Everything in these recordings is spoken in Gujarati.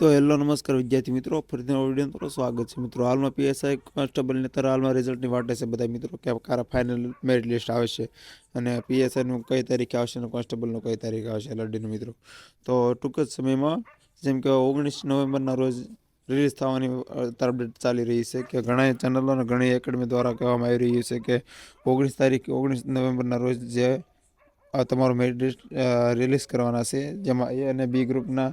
તો હેલો, નમસ્કાર વિદ્યાર્થી મિત્રો. ફરીથી વીડિયો તમારું સ્વાગત છે મિત્રો. હાલમાં પીએસઆઈ કોન્સ્ટેબલની અત્યારે હાલમાં રિઝલ્ટની વાટે છે. બધા મિત્રો કે કારા ફાઇનલ મેરિટ લિસ્ટ આવે છે. અને પીએસઆઈનું કઈ તારીખે આવશે અને કોન્સ્ટેબલનું કઈ તારીખે આવશે લડીનું મિત્રો. તો ટૂંક જ સમયમાં, જેમ કે ઓગણીસ નવેમ્બરના રોજ રિલીઝ થવાની અત્યારે અપડેટ ચાલી રહી છે કે ઘણા ચેનલો અને ઘણી એકેડમી દ્વારા કહેવામાં આવી રહ્યું છે કે ઓગણીસ તારીખ, ઓગણીસ નવેમ્બરના રોજ જે તમારું મેરિટ રિલીઝ કરવાના છે. જેમાં એ અને બી ગ્રુપના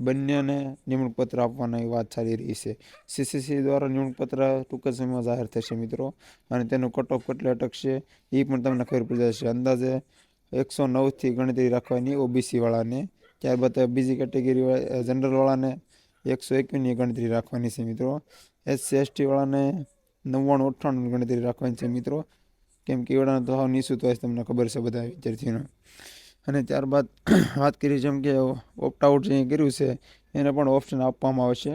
બંનેને નિમણૂક પત્ર આપવાની વાત ચાલી રહી છે. સીસીસી દ્વારા નિમણૂક પત્ર ટૂંક જ સમયમાં જાહેર થશે મિત્રો. અને તેનું કટ ઓફ કેટલે અટકશે એ પણ તમને ખબર પડી જશે. અંદાજે એકસો નવથી ગણતરી રાખવાની ઓબીસી વાળાને. ત્યારબાદ બીજી કેટેગરી જનરલવાળાને એકસો એકવીસની ગણતરી રાખવાની છે મિત્રો. એસસી એસટી વાળાને નવ્વાણું, અઠ્ઠાણુંની ગણતરી રાખવાની છે મિત્રો. કેમ કે એવડાનો હાવ નિશુત હોય તમને ખબર છે બધા વિદ્યાર્થીઓને. અને ત્યારબાદ વાત કરી જેમ કે ઓપ્ટ આઉટ જે કર્યું છે, એને પણ ઓપ્શન આપવામાં આવશે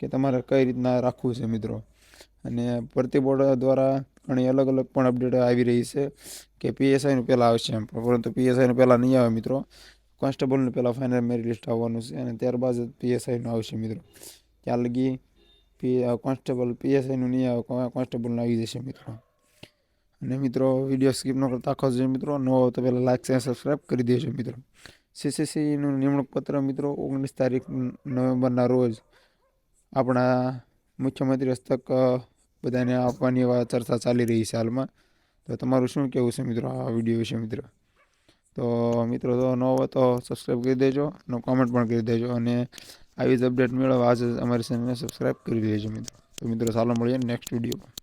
કે તમારે કઈ રીતના રાખવું છે મિત્રો. અને ભરતી બોર્ડ દ્વારા ઘણી અલગ અલગ પણ અપડેટ આવી રહી છે કે પીએસઆઈનું પહેલાં આવશે એમ. પરંતુ પીએસઆઈનું પહેલાં નહીં આવે મિત્રો. કોન્સ્ટેબલનું પહેલાં ફાઇનલ મેરિટ લિસ્ટ આવવાનું છે અને ત્યારબાદ પીએસઆઈનું આવશે મિત્રો. ત્યાં લગી પી કોન્સ્ટેબલ પીએસઆઈનું નહીં આવે કોન્સ્ટેબલનું આવી જશે મિત્રો. અને મિત્રો વીડિયો સ્કીપ ન કરતા આખો જોઈએ મિત્રો, ન હોય તો પહેલાં લાઇક અને સબસ્ક્રાઈબ કરી દેજો મિત્રો. સીસીસીનું નિમણૂક પત્ર મિત્રો, ઓગણીસ તારીખ નવેમ્બરના રોજ આપણા મુખ્યમંત્રી હસ્તક બધાને આપવાની એવા ચર્ચા ચાલી રહી છે હાલમાં. તો તમારું શું કહેવું છે મિત્રો આ વીડિયો વિશે મિત્રો? તો મિત્રો તો ન હોય તો સબસ્ક્રાઈબ કરી દેજો અને કોમેન્ટ પણ કરી દેજો અને આવી જ અપડેટ મેળવવા આજે અમારી ચેનલને સબસ્ક્રાઈબ કરી દેજો મિત્રો. તો મિત્રો, ચાલો મળીએ નેક્સ્ટ વિડીયોમાં